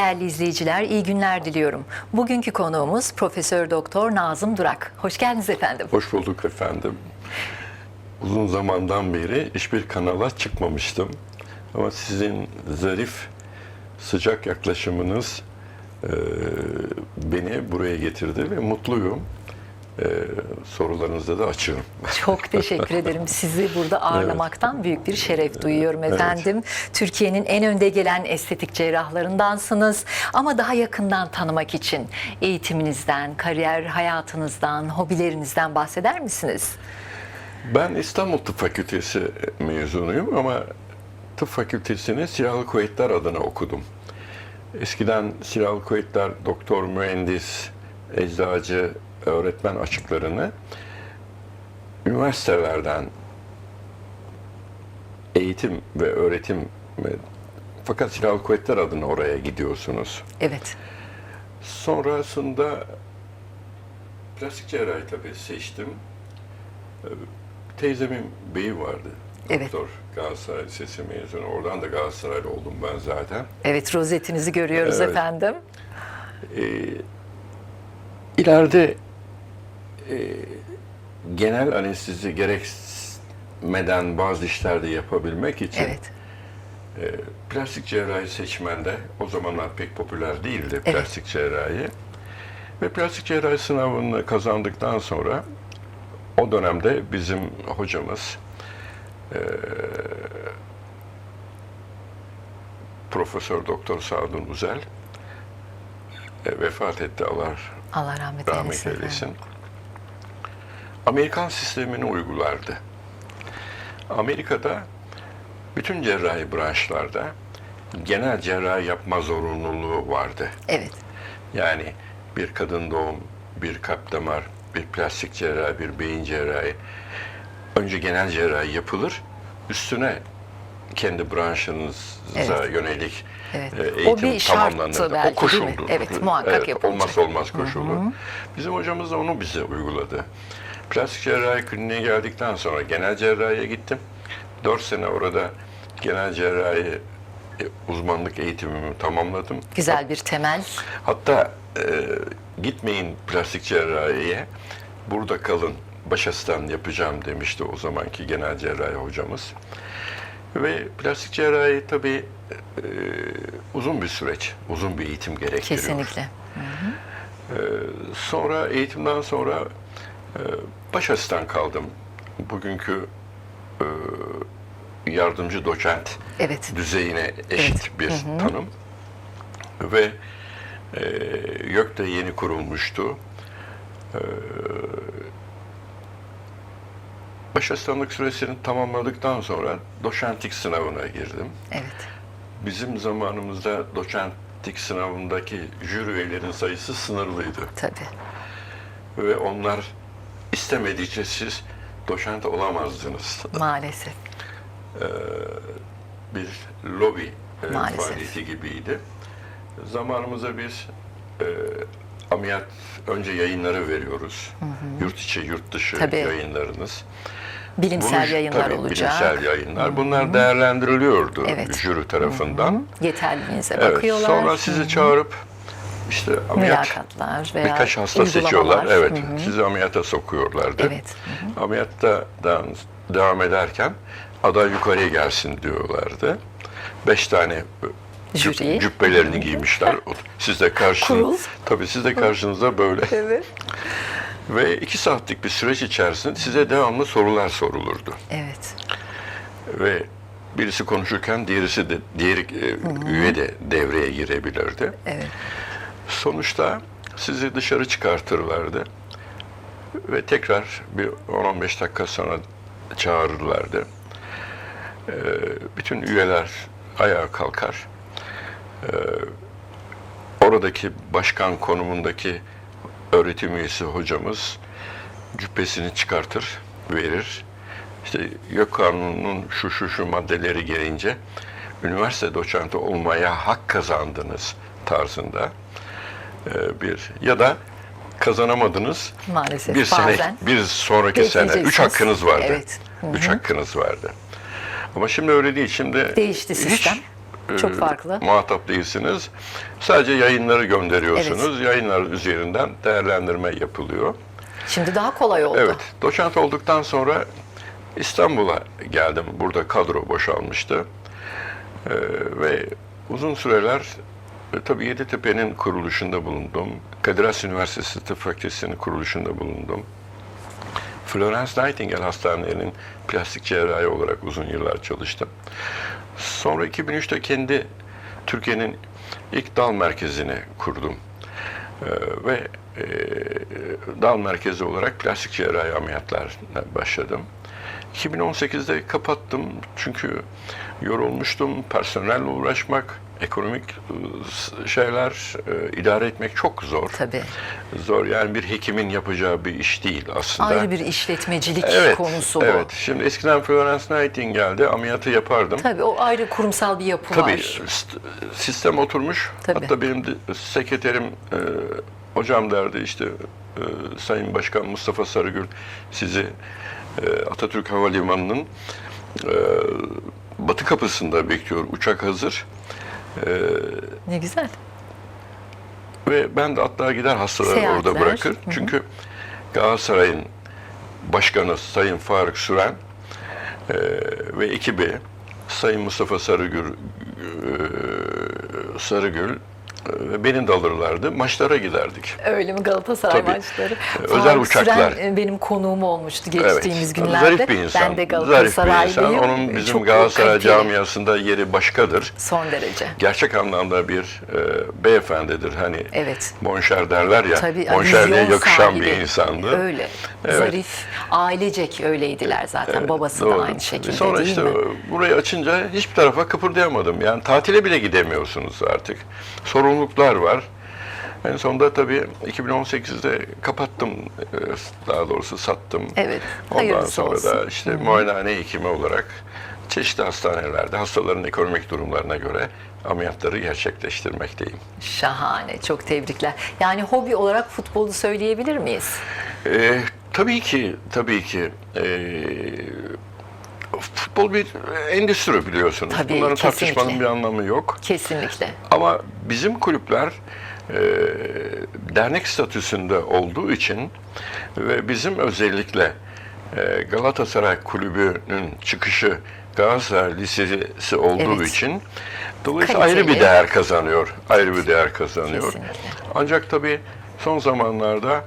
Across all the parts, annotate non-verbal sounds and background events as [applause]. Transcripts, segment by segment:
Değerli izleyiciler, iyi günler diliyorum. Bugünkü konuğumuz Profesör Doktor Nazım Durak. Hoş geldiniz efendim. Hoş bulduk efendim. Uzun zamandan beri hiçbir kanala çıkmamıştım. Ama sizin zarif, sıcak yaklaşımınız e, beni buraya getirdi ve mutluyum. E, sorularınızda da açığım. Çok teşekkür ederim. Sizi burada ağırlamaktan büyük bir şeref duyuyorum efendim. Türkiye'nin en önde gelen estetik cerrahlarındansınız. Ama daha yakından tanımak için eğitiminizden, kariyer hayatınızdan, hobilerinizden bahseder misiniz? Ben İstanbul Tıp Fakültesi mezunuyum ama Tıp Fakültesini Silahlı Kuvvetler adına okudum. Eskiden Silahlı Kuvvetler doktor, mühendis, eczacı, öğretmen açıklarını üniversitelerden eğitim ve öğretim fakat Silahlı Kuvvetler adına oraya gidiyorsunuz. Evet. Sonrasında plastik cerrahi tabii seçtim. Ee, Teyzemin beyi vardı. Evet. Doktor Galatasaray Lisesi mezunu. Oradan da Galatasaraylı oldum ben zaten. Evet, rozetinizi görüyoruz Evet. efendim. İleride e, genel anestezi gerekmeden bazı işlerde yapabilmek için Evet. plastik cerrahi seçmende o zamanlar pek popüler değildi Evet. plastik cerrahi. Ve plastik cerrahi sınavını kazandıktan sonra o dönemde bizim hocamız eee, Profesör Doktor Sadun Uzel e, vefat etti Allah Allah rahmet, rahmet eylesin. eylesin. Amerikan sistemini uygulardı. Amerika'da bütün cerrahi branşlarda genel cerrahi yapma zorunluluğu vardı. Evet. Yani bir kadın doğum, bir kalp damar, bir plastik cerrahi, bir beyin cerrahi. Önce genel cerrahi yapılır. Üstüne kendi branşınıza Evet. yönelik Evet. e, O eğitim bir şarttı tamamlanırdı. belki, o koşuldu. Evet, muhakkak yapılacak. Olmazsa olmaz koşuldu. Bizim hocamız da onu bize uyguladı. Plastik cerrahi kliniğe geldikten sonra genel cerrahiye gittim. Dört sene orada genel cerrahi e, uzmanlık eğitimimi tamamladım. Güzel bir temel. Hatta e, gitmeyin plastik cerrahiye, burada kalın, baş asistan yapacağım demişti o zamanki genel cerrahi hocamız. Ve plastik cerrahi tabii e, uzun bir süreç, uzun bir eğitim gerektiriyor. Kesinlikle. Sonra eğitimden sonra e, baş asistan kaldım. Bugünkü e, yardımcı doçent Evet. düzeyine eşit bir tanım. Ve e, YÖK de yeni kurulmuştu. E, baş asistanlık süresini tamamladıktan sonra doçentlik sınavına girdim. Evet. Bizim zamanımızda doçentlik sınavındaki jüri üyelerinin sayısı sınırlıydı. Tabii. Ve onlar istemedikçe siz doçent olamazdınız. Maalesef. bir lobi e, Maalesef. faaliyeti gibiydi. Zamanımıza biz e, ameliyat önce yayınları veriyoruz. Yurt içi, yurt dışı Tabii. yayınlarınız. Bilimsel Bunu- yayınlar tabii, olacak. Bilimsel yayınlar. Bunlar değerlendiriliyordu Evet. jüri tarafından. Yeterliliğinize Evet, bakıyorlar. sonra sizi çağırıp işte ameliyat Mülakatlar veya birkaç hasta seçiyorlar. Evet, Hı hı. sizi ameliyata sokuyorlardı. Evet. Ameliyatta devam ederken aday yukarıya gelsin diyorlardı. Beş tane Jüri. cübbelerini giymişler. [laughs] Siz de karşınız, tabii siz de karşınızda böyle. [laughs] Evet. Ve iki saatlik bir süreç içerisinde size devamlı sorular sorulurdu. Evet. Ve birisi konuşurken diğerisi de diğer e, üye de devreye girebilirdi. Evet. Sonuçta sizi dışarı çıkartırlardı ve tekrar bir 10-15 dakika sonra çağırırlardı. Ee, bütün üyeler ayağa kalkar. Ee, oradaki başkan konumundaki öğretim üyesi hocamız cübbesini çıkartır, verir. İşte YÖK Kanunu'nun şu şu şu maddeleri gelince üniversite doçenti olmaya hak kazandınız tarzında e, bir ya da kazanamadınız. Maalesef Bir sene, bazen bir sonraki sene. Üç hakkınız vardı. Evet. Üç hakkınız vardı. Ama şimdi öyle değil. Şimdi Değişti hiç sistem. Çok e, farklı. muhatap değilsiniz. Sadece yayınları gönderiyorsunuz. Yayınlar üzerinden değerlendirme yapılıyor. Şimdi daha kolay oldu. Evet, doçent olduktan sonra İstanbul'a geldim. Burada kadro boşalmıştı. Ee, ve uzun süreler e, tabii Yeditepe'nin kuruluşunda bulundum. Kadir Has Üniversitesi Tıp Fakültesi'nin kuruluşunda bulundum. Florence Nightingale Hastanelerinin plastik cerrahi olarak uzun yıllar çalıştım. Sonra 2003'te kendi Türkiye'nin ilk dal merkezini kurdum. Ee, ve e, dal merkezi olarak plastik cerrahi ameliyatlarına başladım. 2018'de kapattım çünkü yorulmuştum. Personelle uğraşmak, ekonomik e, şeyler e, idare etmek çok zor. Tabii. Zor yani bir hekimin yapacağı bir iş değil aslında. Ayrı bir işletmecilik evet, konusu bu. Evet. Şimdi eskiden Florence Nightingale'de ameliyatı yapardım. Tabii o ayrı kurumsal bir yapı Tabii var. st- sistem oturmuş. Tabii. Hatta benim de sekreterim e, hocam derdi işte e, Sayın Başkan Mustafa Sarıgül sizi e, Atatürk Havalimanı'nın e, batı kapısında bekliyor. Uçak hazır. Ne güzel. Ve ben de hatta gider hastaları Seyahatler. orada bırakır. Hı hı. Çünkü Galatasaray'ın başkanı Sayın Faruk Süren e, ve ekibi Sayın Mustafa Sarıgül, e, Sarıgül beni de alırlardı. Maçlara giderdik. Öyle mi Galatasaray Tabii. maçları? Ee, özel Faruk uçaklar. Süren, benim konuğum olmuştu geçtiğimiz Tabii günlerde. Zarif bir insan. Ben de Zarif bir Galatasaraylıyım. insan. Onun bizim Çok Galatasaray kaliteli. camiasında yeri başkadır. Son derece. Gerçek anlamda bir e, beyefendidir. Hani Evet. monşer derler ya. Tabii monşerliğe yakışan sahibi. bir insandı. Öyle. Evet. Zarif, ailecek öyleydiler zaten. Babası da Doğru. aynı şekilde Sonra değil işte mi? burayı açınca hiçbir tarafa kıpırdayamadım. Yani tatile bile gidemiyorsunuz artık. Sorumluluklar var. En sonunda tabii 2018'de kapattım. e, Daha doğrusu sattım. Evet, Ondan sonra olsun. da işte muayenehane hekimi olarak çeşitli hastanelerde hastaların ekonomik durumlarına göre ameliyatları gerçekleştirmekteyim. Şahane, çok tebrikler. Yani hobi olarak futbolu söyleyebilir miyiz? Ee, tabii ki, tabii ki. Ee, futbol bir endüstri biliyorsunuz. Tabii, Bunların kesinlikle. tartışmanın bir anlamı yok. Kesinlikle. Ama bizim kulüpler e, dernek statüsünde olduğu için ve bizim özellikle e, Galatasaray Kulübü'nün çıkışı Galatasaray Lisesi olduğu Evet. için dolayısıyla ayrı Kaliteli. bir değer kazanıyor. Ayrı bir değer kazanıyor. Kesinlikle. Ancak tabii son zamanlarda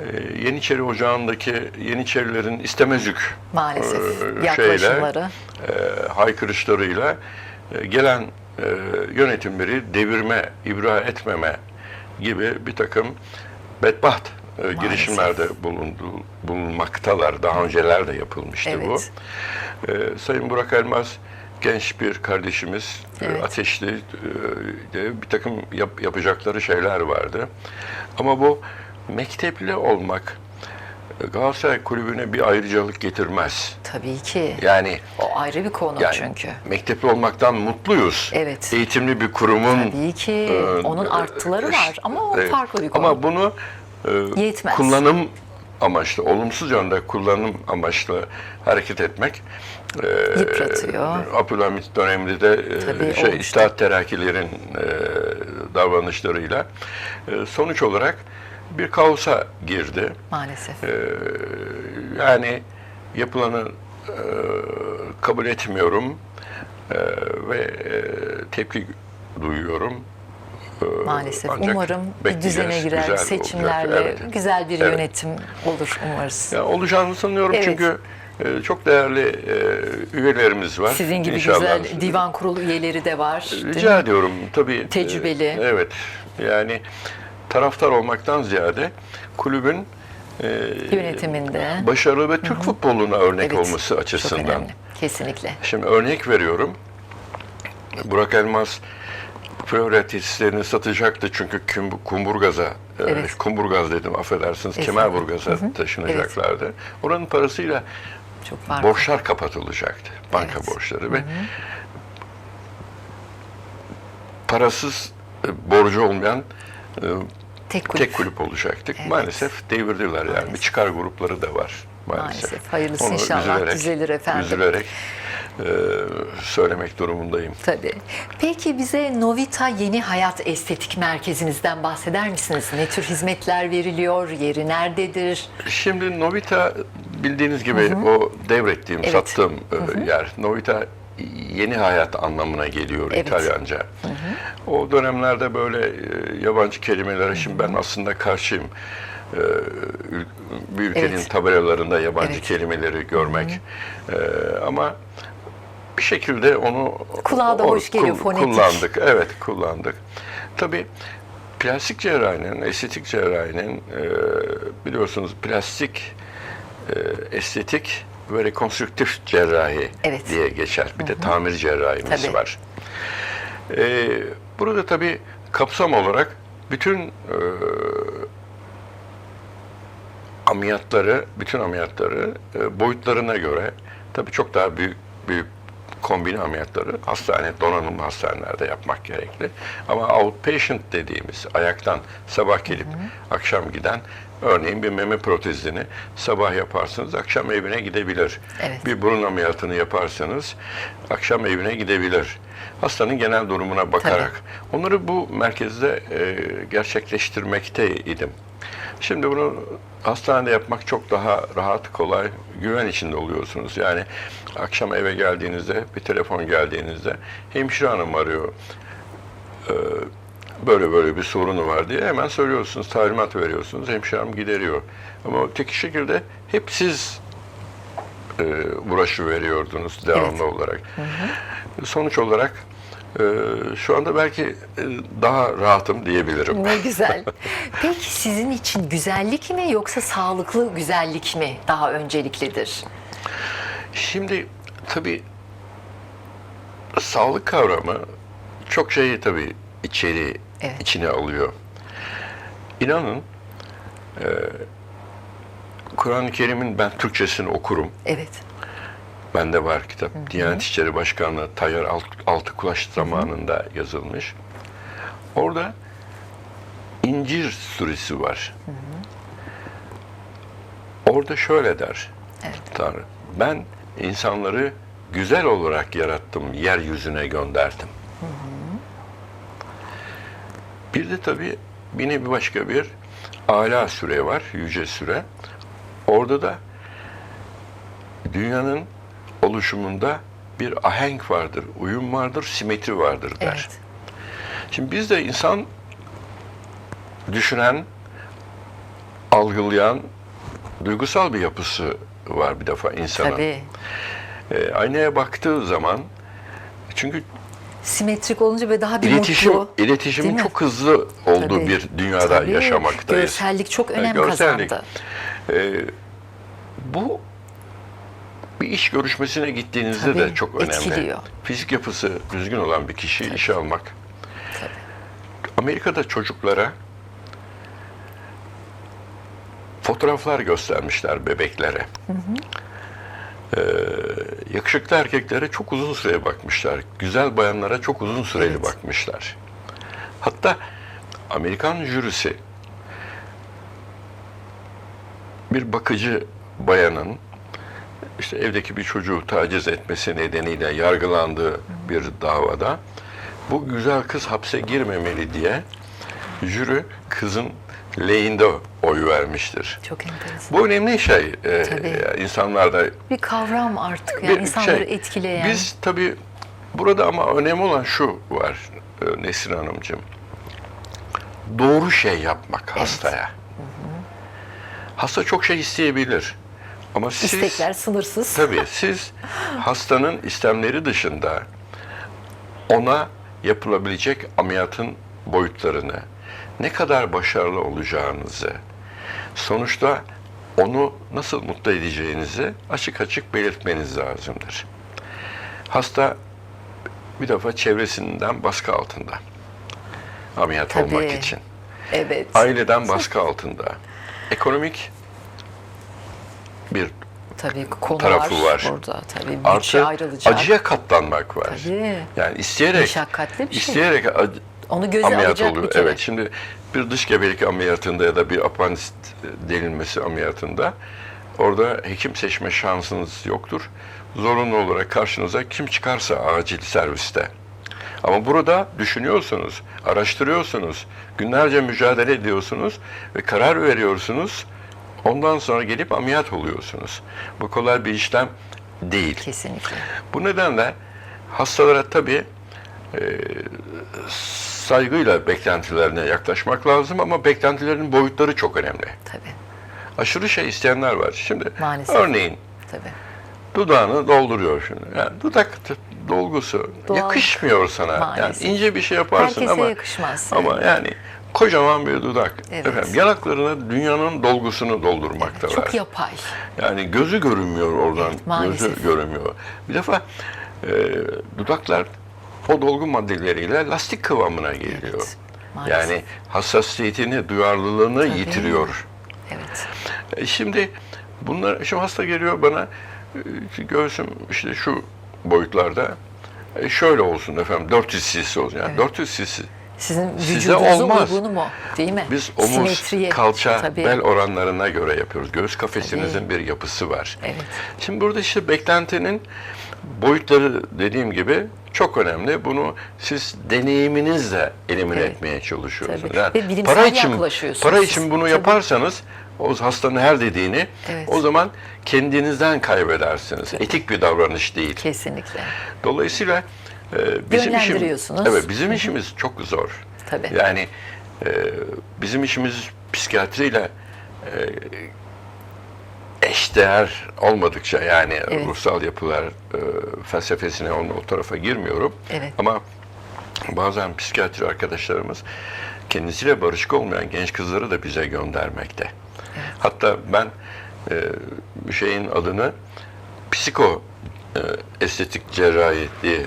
e, Yeniçeri Ocağı'ndaki Yeniçerilerin istemezük Maalesef e, yaklaşımları. e, haykırışlarıyla e, gelen e, yönetimleri devirme, ibra etmeme gibi bir takım bedbaht e, girişimlerde bulundu, bulunmaktalar. Daha önceler de yapılmıştı Evet. bu. E, Sayın Burak Elmaz genç bir kardeşimiz, e, Evet. ateşli e, bir takım yap- yapacakları şeyler vardı. Ama bu mektepli olmak e, Galatasaray Kulübü'ne bir ayrıcalık getirmez. Tabii ki. Yani O ayrı bir konu yani çünkü. mektepli olmaktan mutluyuz. Evet. Eğitimli bir kurumun Tabii ki. e, Onun artıları var ama o e, farklı bir konu. Ama bunu e, Yetmez. kullanım amaçlı, olumsuz yönde kullanım amaçlı hareket etmek e, Yıpratıyor. Abdülhamit döneminde de e, Tabii, şey olmuştu. İttihat Terakkilerin e, davranışlarıyla e, sonuç olarak bir kaosa girdi. Maalesef. Ee, yani yapılanı e, kabul etmiyorum e, ve e, tepki duyuyorum. Ee, Maalesef. ancak Umarım bir düzene girer, Güzel olacak. seçimlerle Evet. güzel bir Evet. yönetim olur umarız. Ya, olacağını sanıyorum Evet. çünkü e, çok değerli e, üyelerimiz var. Sizin gibi İnşallah. güzel divan kurulu üyeleri de var. Rica ediyorum tabii. e, Tecrübeli. evet. Yani taraftar olmaktan ziyade kulübün e, Yönetiminde. başarılı ve Türk futboluna örnek Evet, olması Çok açısından. önemli. Kesinlikle. Şimdi örnek veriyorum. Burak Elmas Florya tesislerini satacaktı çünkü Kum- Kumburgaz'a, e, Evet. Kumburgaz dedim affedersiniz, Estağfurullah. Kemerburgaz'a taşınacaklardı. Oranın parasıyla Çok farklı. borçlar kapatılacaktı, banka Evet. borçları ve parasız e, borcu olmayan e, Tek kulüp. tek kulüp olacaktık. Evet. Maalesef devirdiler yani. Bir çıkar grupları da var maalesef. Maalesef. Hayırlısı Onu inşallah üzülerek- düzelir efendim. Üzülerek e, söylemek durumundayım. Tabii. Peki bize Novita Yeni Hayat Estetik Merkezimizden bahseder misiniz? Ne tür hizmetler veriliyor? Yeri nerededir? Şimdi Novita bildiğiniz gibi o devrettiğim, Evet. sattığım e, yer. Novita yeni hayat anlamına geliyor Evet. İtalyanca. O dönemlerde böyle e, yabancı kelimelere şimdi ben aslında karşıyım. E, bir ülkenin Evet. tabelalarında yabancı Evet. kelimeleri görmek. E, ama bir şekilde onu Kulağa da hoş geliyor, fonetik. Kullandık, evet kullandık. Tabii plastik cerrahinin, estetik cerrahinin biliyorsunuz plastik, estetik ve rekonstrüktif cerrahi Evet. diye geçer. Bir de tamir cerrahimiz Tabii. var. E, burada tabii kapsam olarak bütün e, ameliyatları, bütün ameliyatları e, boyutlarına göre tabii çok daha büyük büyük kombine ameliyatları hastane, donanımlı hastanelerde yapmak gerekli. Ama outpatient dediğimiz ayaktan sabah gelip akşam giden örneğin bir meme protezini sabah yaparsınız, akşam evine gidebilir. Evet. Bir burun ameliyatını yaparsanız akşam evine gidebilir. Hastanın genel durumuna bakarak. Onları bu merkezde e, gerçekleştirmekteydim. Şimdi bunu hastanede yapmak çok daha rahat, kolay, güven içinde oluyorsunuz. Yani akşam eve geldiğinizde, bir telefon geldiğinizde hemşire hanım arıyor. Ee, böyle böyle bir sorunu var diye hemen söylüyorsunuz, talimat veriyorsunuz. Hemşire hanım gideriyor. Ama öteki şekilde hep siz e, uğraşı veriyordunuz devamlı Evet. olarak. Sonuç olarak e, şu anda belki e, daha rahatım diyebilirim. Ne güzel. [laughs] Peki sizin için güzellik mi yoksa sağlıklı güzellik mi daha önceliklidir? Şimdi tabii sağlık kavramı çok şeyi tabii içeri Evet. içine alıyor. İnanın e, Kur'an-ı Kerim'in ben Türkçesini okurum. Evet. Bende var kitap. Diyanet İşleri Başkanlığı Tayyar Alt, Altıkulaş zamanında yazılmış. Orada İncir suresi var. Orada şöyle der Evet. Tanrı. Ben insanları güzel olarak yarattım, yeryüzüne gönderdim. Bir de tabii yine bir başka bir ala süre var, yüce süre. Orada da dünyanın oluşumunda bir ahenk vardır, uyum vardır, simetri vardır der. Evet. Şimdi biz de insan düşünen, algılayan, duygusal bir yapısı var bir defa insanın. Tabii. Ee, aynaya baktığı zaman çünkü Simetrik olunca ve daha bir iletişim mutlu. iletişimin çok hızlı olduğu Tabii. bir dünyada Tabii. yaşamaktayız. Görsellik çok önem görsellik. kazandı. Ee, bu bir iş görüşmesine gittiğinizde Tabii, de çok önemli. etkiliyor. Fizik yapısı düzgün olan bir kişiyi işe almak. Amerika'da çocuklara fotoğraflar göstermişler bebeklere. Ee, yakışıklı erkeklere çok uzun süre bakmışlar. Güzel bayanlara çok uzun süreli Evet. bakmışlar. Hatta Amerikan jürisi bir bakıcı bayanın işte evdeki bir çocuğu taciz etmesi nedeniyle yargılandığı bir davada bu güzel kız hapse girmemeli diye jüri kızın lehinde oy vermiştir. Çok enteresan. Bu önemli şey. Ee, Tabii. insanlarda Bir kavram artık yani bir insanları şey. etkileyen. Biz tabii burada ama önemli olan şu var e, Nesrin Hanımcığım. Doğru şey yapmak hastaya. Hasta çok şey isteyebilir. Ama siz istekler sınırsız. tabii siz hastanın istemleri dışında ona yapılabilecek ameliyatın boyutlarını, ne kadar başarılı olacağınızı, sonuçta onu nasıl mutlu edeceğinizi açık açık belirtmeniz lazımdır. Hasta bir defa çevresinden baskı altında. Ameliyat Tabii. olmak için. Evet. Aileden baskı altında. Ekonomik bir Tabii konu tarafı var. Burada tabii artı ayrılacak. acıya katlanmak var. Tabii. Yani isteyerek bir şey. isteyerek Onu göze ameliyat alacak oluyor. bir kere. Evet şimdi bir dış gebelik ameliyatında ya da bir apandisit delinmesi ameliyatında orada hekim seçme şansınız yoktur. zorunlu olarak karşınıza kim çıkarsa acil serviste. Ama burada düşünüyorsunuz, araştırıyorsunuz, günlerce mücadele ediyorsunuz ve karar veriyorsunuz. Ondan sonra gelip ameliyat oluyorsunuz. Bu kolay bir işlem değil. Kesinlikle. Bu nedenle hastalara tabii e, saygıyla beklentilerine yaklaşmak lazım ama beklentilerin boyutları çok önemli. Tabii. Aşırı şey isteyenler var. Şimdi Maalesef. örneğin Tabii. dudağını dolduruyor şimdi. Yani dudak dolgusu Doğal. yakışmıyor sana. Yani Maalesef. ince bir şey yaparsın Herkese ama yakışmaz. ama yani kocaman bir dudak. Evet. Efendim yanaklarına dünyanın dolgusunu doldurmakta var. Çok yapay. Yani gözü görünmüyor oradan. Evet, maalesef. gözü görünmüyor. Bir defa e, dudaklar o dolgu maddeleriyle lastik kıvamına geliyor. Evet, maalesef. yani hassasiyetini, duyarlılığını yitiriyor. Evet. E, şimdi bunlar, şimdi hasta geliyor bana e, göğsüm işte şu boyutlarda e, şöyle olsun efendim 400 cc olsun. Yani 400 cc Sizin olmaz. uygunu mu? Değil mi? Biz omuz, Simetriye. kalça, Tabii. bel oranlarına göre yapıyoruz. Göğüs kafesinizin bir yapısı var. Evet. Şimdi burada işte beklentinin boyutları dediğim gibi çok önemli. Bunu siz deneyiminizle elimine Evet. etmeye çalışıyorsunuz. Tabii. Ve bilimsel para için para siz. için bunu Tabii. yaparsanız o hastanın her dediğini Evet. o zaman kendinizden kaybedersiniz. Etik bir davranış değil. Kesinlikle. Dolayısıyla e, bizim işimiz evet bizim işimiz çok zor. Tabii. Yani e, bizim işimiz psikiyatriyle e, eşdeğer olmadıkça yani Evet. ruhsal yapılar e, felsefesine onu o tarafa girmiyorum. Evet. Ama bazen psikiyatri arkadaşlarımız kendisiyle barışık olmayan genç kızları da bize göndermekte. Hatta ben e, şeyin adını psiko e, estetik cerrahi diye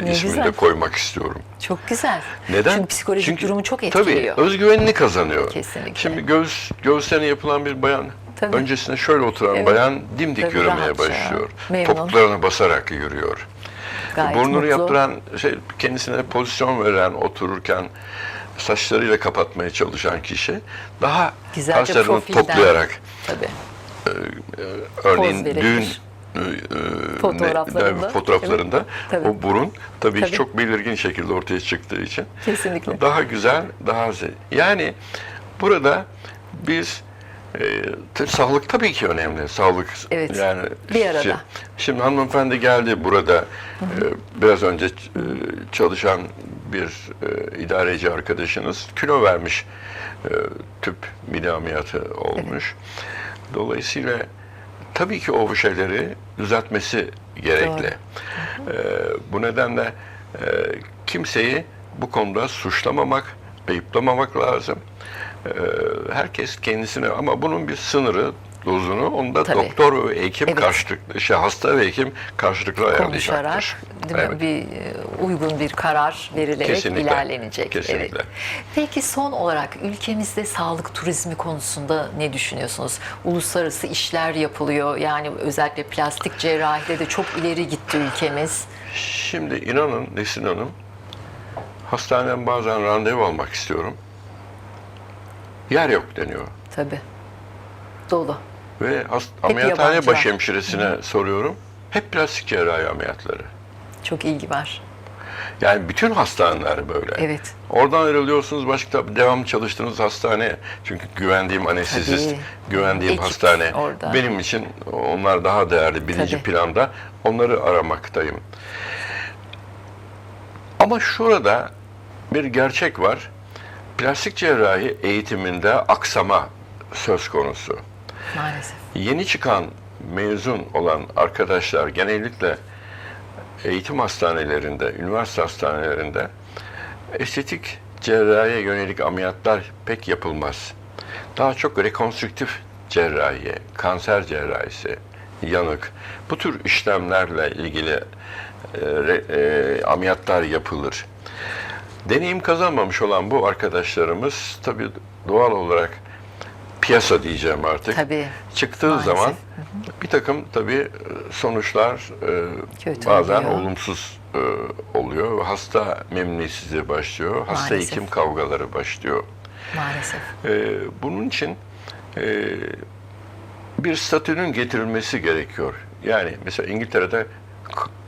e, Ne ismini de koymak istiyorum. Çok güzel. Neden? Çünkü psikolojik Çünkü durumu çok etkiliyor. Tabii özgüvenini kazanıyor. Kesinlikle. Şimdi göğüs göğüslerine yapılan bir bayan Tabii. öncesine şöyle oturan Evet. bayan dimdik Tabii, yürümeye başlıyor. memnun. Topuklarına basarak yürüyor. Gayet Burnunu mutlu. yaptıran şey kendisine pozisyon veren otururken saçlarıyla kapatmaya çalışan kişi daha Güzelce saçlarını profilden. toplayarak Tabii. örneğin verebilir. düğün e, e, Fotoğraflarında. ne- fotoğraflarında. Tabii. o burun tabii, Tabii. çok belirgin şekilde ortaya çıktığı için Kesinlikle. daha güzel, daha ze- yani burada biz e, sağlık tabii ki önemli. Sağlık Evet, yani bir arada. Şimdi, şimdi hanımefendi geldi burada e, biraz önce e, çalışan bir e, idareci arkadaşınız kilo vermiş. E, tüp mide ameliyatı olmuş. Dolayısıyla tabii ki o şeyleri düzeltmesi gerekli. E, bu nedenle e, kimseyi bu konuda suçlamamak, ayıplamamak lazım. E, herkes kendisine ama bunun bir sınırı, dozunu onu da Tabii. doktor ve hekim Evet. karşılıklı, şey, hasta ve hekim karşılıklı ayarlayacaktır. değil mi? Evet. bir e, uygun bir karar verilerek Kesinlikle. ilerlenecek. Kesinlikle. Evet. Peki son olarak ülkemizde sağlık turizmi konusunda ne düşünüyorsunuz? Uluslararası işler yapılıyor. Yani özellikle plastik cerrahide de çok ileri gitti ülkemiz. Şimdi inanın Nesin Hanım, hastaneden bazen randevu almak istiyorum. Yer yok deniyor. Tabii. Dolu. Ve ameliyathane başhemşiresine soruyorum. Hep plastik cerrahi ameliyatları. Çok ilgi var. Yani bütün hastaneler böyle. Evet. Oradan ayrılıyorsunuz başka devam çalıştığınız hastane. Çünkü güvendiğim anestezist, Tabii. güvendiğim Ekip hastane. orada. Benim için onlar daha değerli birinci Tabii. planda. Onları aramaktayım. Ama şurada bir gerçek var. Plastik cerrahi eğitiminde aksama söz konusu. Maalesef. Yeni çıkan mezun olan arkadaşlar genellikle eğitim hastanelerinde, üniversite hastanelerinde estetik cerrahiye yönelik ameliyatlar pek yapılmaz. Daha çok rekonstrüktif cerrahiye, kanser cerrahisi, yanık, bu tür işlemlerle ilgili e, e, ameliyatlar yapılır. Deneyim kazanmamış olan bu arkadaşlarımız tabii doğal olarak piyasa diyeceğim artık. Tabii. Çıktığı Maalesef. zaman bir takım tabii sonuçlar e, Kötü bazen oluyor. olumsuz e, oluyor. Hasta memnuniyetsizliği başlıyor. Hasta hekim kavgaları başlıyor. Maalesef. E, bunun için e, bir statünün getirilmesi gerekiyor. Yani mesela İngiltere'de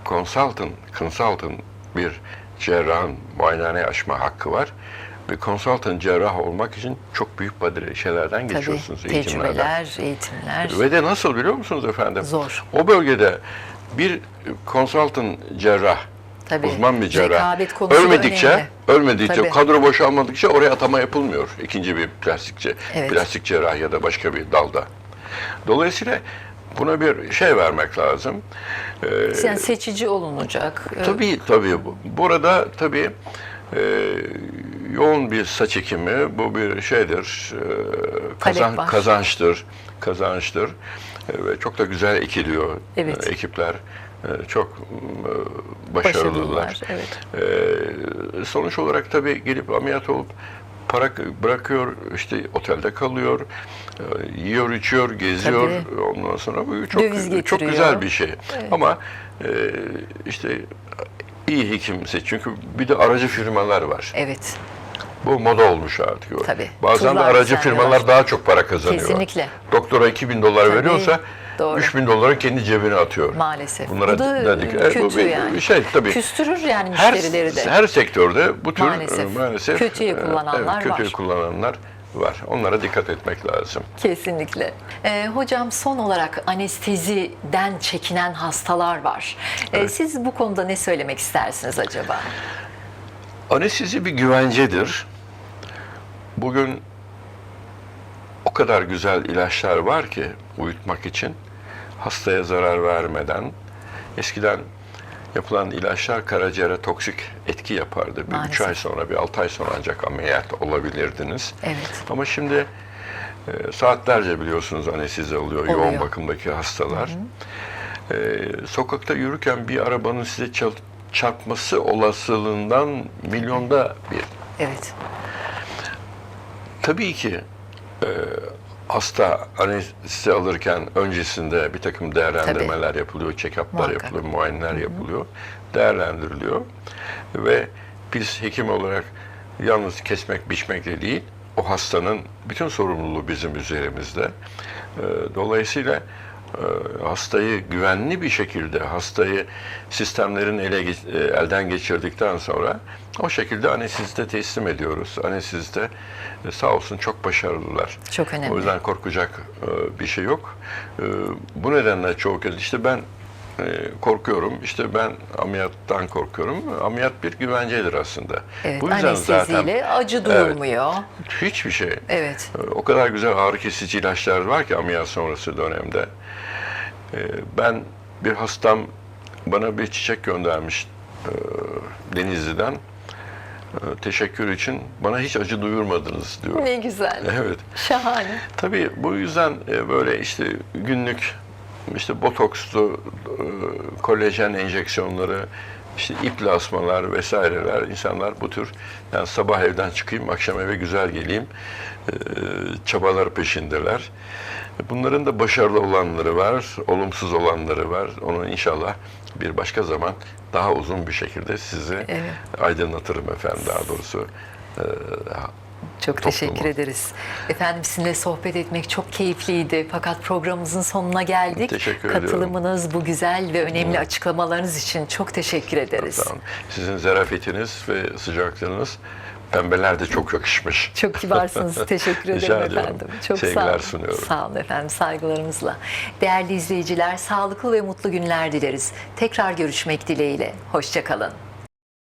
consultant, consultant bir cerrahın muayenehane açma hakkı var. Ve consultant cerrah olmak için çok büyük badire şeylerden Tabii geçiyorsunuz, eğitimlerden. tecrübeler, eğitimler. Ve de nasıl biliyor musunuz efendim? Zor. O bölgede bir consultant cerrah, Tabii. uzman bir cerrah ölmedikçe, önemli. ölmedikçe, Tabii. kadro boşalmadıkça oraya atama yapılmıyor. ikinci bir plastikçi, Evet. plastik cerrah ya da başka bir dalda. Dolayısıyla buna bir şey vermek lazım. Ee, Yani seçici olunacak. Ee, Tabii tabii. Bu- Burada tabii e, yoğun bir saç ekimi bu bir şeydir. e, kazan, kazançtır. Kazançtır. E, ve çok da güzel ekiliyor. Evet. E, ekipler e, çok e, başarılılar. Başarılılar, evet. E, sonuç olarak tabii gelip ameliyat olup para bırakıyor, işte otelde kalıyor, e, yiyor, içiyor, geziyor. Tabii. Ondan sonra bu çok çok güzel bir şey. Ama e, işte iyi hekimse çünkü bir de aracı firmalar var. Evet. Bu moda olmuş artık. Tabii. Bazen de Turlar aracı düzenliyorlar. firmalar daha çok para kazanıyor. Kesinlikle. Doktora 2000 dolar Tabii, veriyorsa doğru. 3000 doları kendi cebine atıyor. Maalesef. Bunlara bu da dedik. E, kötü bu bir yani. şey tabii. Küstürür yani Her, müşterileri de. her sektörde bu tür Maalesef. e, maalesef Kötüye e, kullananlar evet, kötüye var. kullananlar var. Onlara dikkat etmek lazım. Kesinlikle. Ee, hocam son olarak anesteziden çekinen hastalar var. Ee, Siz bu konuda ne söylemek istersiniz acaba? Anestezi bir güvencedir. Bugün o kadar güzel ilaçlar var ki uyutmak için hastaya zarar vermeden eskiden yapılan ilaçlar karaciğere toksik etki yapardı. Bir üç Maalesef. ay sonra, bir altı ay sonra ancak ameliyat olabilirdiniz. Evet. Ama şimdi e, saatlerce biliyorsunuz anestezi alıyor, Oluyor. yoğun bakımdaki hastalar. E, sokakta yürürken bir arabanın size çarpması olasılığından milyonda bir. Evet. Tabii ki e, hasta anestezi alırken öncesinde bir takım değerlendirmeler yapılıyor, check-up'lar yapılıyor, muayeneler yapılıyor, değerlendiriliyor. Ve biz hekim olarak yalnız kesmek, biçmekle değil, o hastanın bütün sorumluluğu bizim üzerimizde. Dolayısıyla hastayı güvenli bir şekilde hastayı sistemlerin ele e, elden geçirdikten sonra o şekilde anestezide teslim ediyoruz. Anestezide e, sağ olsun çok başarılılar. Çok önemli. O yüzden korkacak e, bir şey yok. Bu nedenle çoğu kez işte ben korkuyorum. İşte ben ameliyattan korkuyorum. Ameliyat bir güvencedir aslında. Evet. Bu yüzden zaten acı Evet. duyulmuyor. hiçbir şey. Evet. O kadar güzel ağrı kesici ilaçlar var ki ameliyat sonrası dönemde. Ee, Ben bir hastam bana bir çiçek göndermiş e, Denizli'den. Teşekkür için bana hiç acı duyurmadınız diyor. Ne güzel. Evet. Şahane. Tabii bu yüzden e, böyle işte günlük işte botokslu e, kolajen enjeksiyonları, işte iple asmalar vesaireler insanlar bu tür yani sabah evden çıkayım akşam eve güzel geleyim e, çabalar peşindeler. Bunların da başarılı olanları var, olumsuz olanları var. Onu inşallah bir başka zaman daha uzun bir şekilde sizi Evet. aydınlatırım efendim daha doğrusu. E, Çok Toplumu. teşekkür ederiz. Efendim sizinle sohbet etmek çok keyifliydi. Fakat programımızın sonuna geldik. Teşekkür ediyorum. Katılımınız, bu güzel ve önemli açıklamalarınız için çok teşekkür ederiz. Sağ. Sizin zarafetiniz ve sıcaklığınız pembeler de çok yakışmış. Çok kibarsınız. [laughs] Teşekkür Rica ederim ediyorum. efendim. Çok sağ Sevgiler olun. sunuyorum. Sağ olun efendim. Saygılarımızla. Değerli izleyiciler, sağlıklı ve mutlu günler dileriz. Tekrar görüşmek dileğiyle. Hoşçakalın.